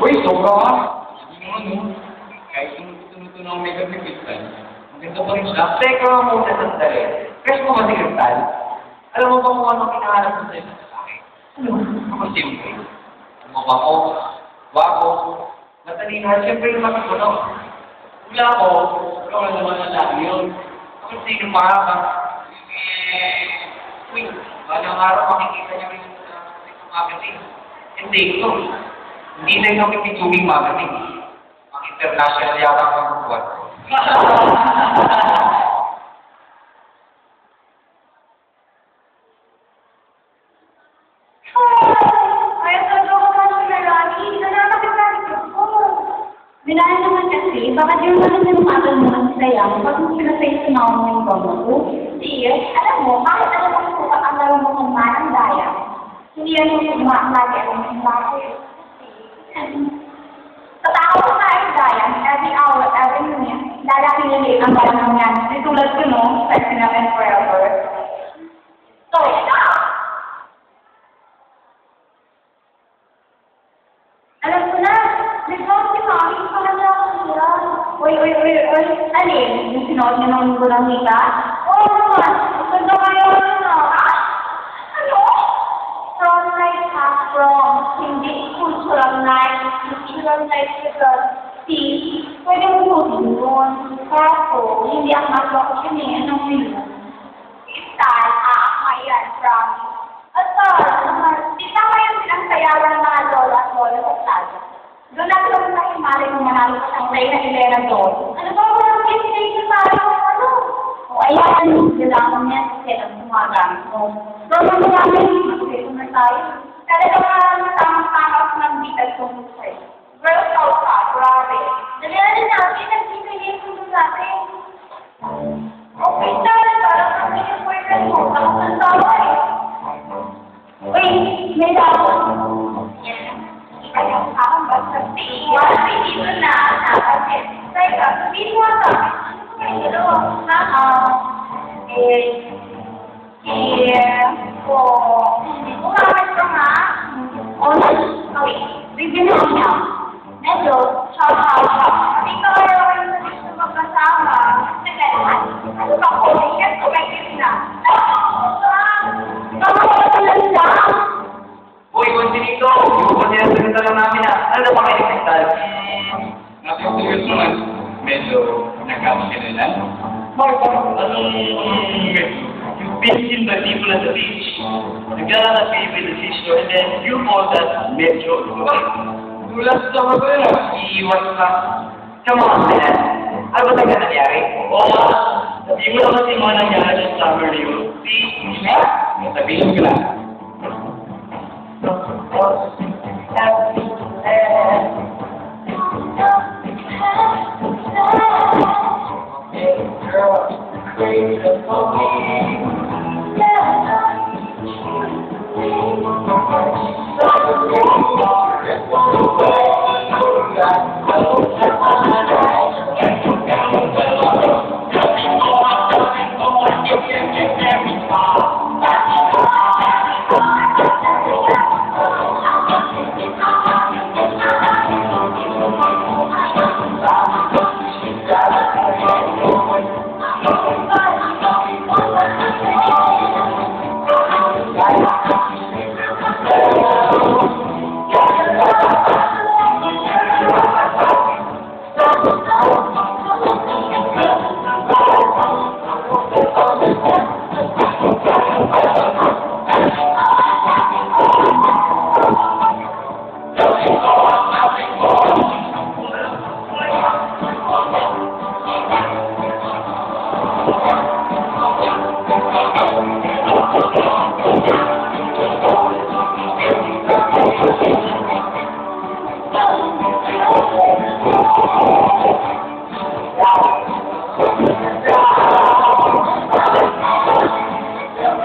Uy, sobra ka. Yung ano, kahit yung tunutunan ng makeup ni Kristal, maganda pa rin siya. Teka nga muna sandali. Crush mo ba si Kristal? Alam mo ba kung ano kinaharap mo sa'yo sa akin? Ano? Ako siyempre. Mukha ko, wako, Matalino, siyempre yung matutuno. wala ko, na naman ang lagi yun. Ako pa ka? Eh, uy, balang araw makikita niyo rin sa sa magazine. Hindi ito. Hindi na yung nakikitsuging magazine. Ang international yata ang magbubuhat. Na. Binaya naman kasi, baka di mo naman yung matal mo ng sayang pag pinasay sa mga mo yung goma ko. Dear, alam mo, kahit alam mo kung ang laro mo kung manang daya, hindi yan yung lagi ang bakit. Sa tao ay daya, every hour, every minute, lalaki ang balang yan. Di tulad ko, no? Personal and forever. So, stop! Alam ko na, nag-vote si Mami sa kanya ako nila. Uy, uy, uy, uy, alin? Yung sinuot niya ng linggo ng Mika? Oo naman, ganda kayo na. Ah? Ano? Prom night ha, prom. Hindi. Cultural night because, see, pwede mo gawin yun. Kaso, hindi ang ko yun eh. Anong yun? Style, ah, ayan, promise. At uh, di tama yung pinagsayawan ng mga lola at lola sa plaza. Doon natin lang na imali ng manalo sa ang Reyna Elena doon. Ano ba walang destination para ano? O ayan, kailangan niya kasi ang gumagamit mo. Pero ang marami, mag-save na tayo. Talaga nga tamang-tama ako ng detail ko sa'yo. Girl scout ka, grabe. Dalihan na natin, nag-save ko natin. Okay, dahil parang kami yung boyfriend mo, tapos tawa eh. Uy, may dapat. Yan. Ikaw yung akong basta tingin. Hindi mo na nakapit. Teka, sabihin mo sa akin. Ano ba yung Ha? Eh, here, po. Umawit ka nga. Okay. Bibigyan mo. Namin na, ano na ba kayo Kristal? Napag-serious naman. Medyo. Marco, Anong medyo? You've been seen by people at the beach. Be with the seashore and then you call that medyo. Dulas ka ba ba yun? Iiwas ka. Come on, man. Ano ba talaga nangyari? Oo. Hindi mo naman si mga nangyari sa summer na yun. Eh? Sabihin ko lang. Oh,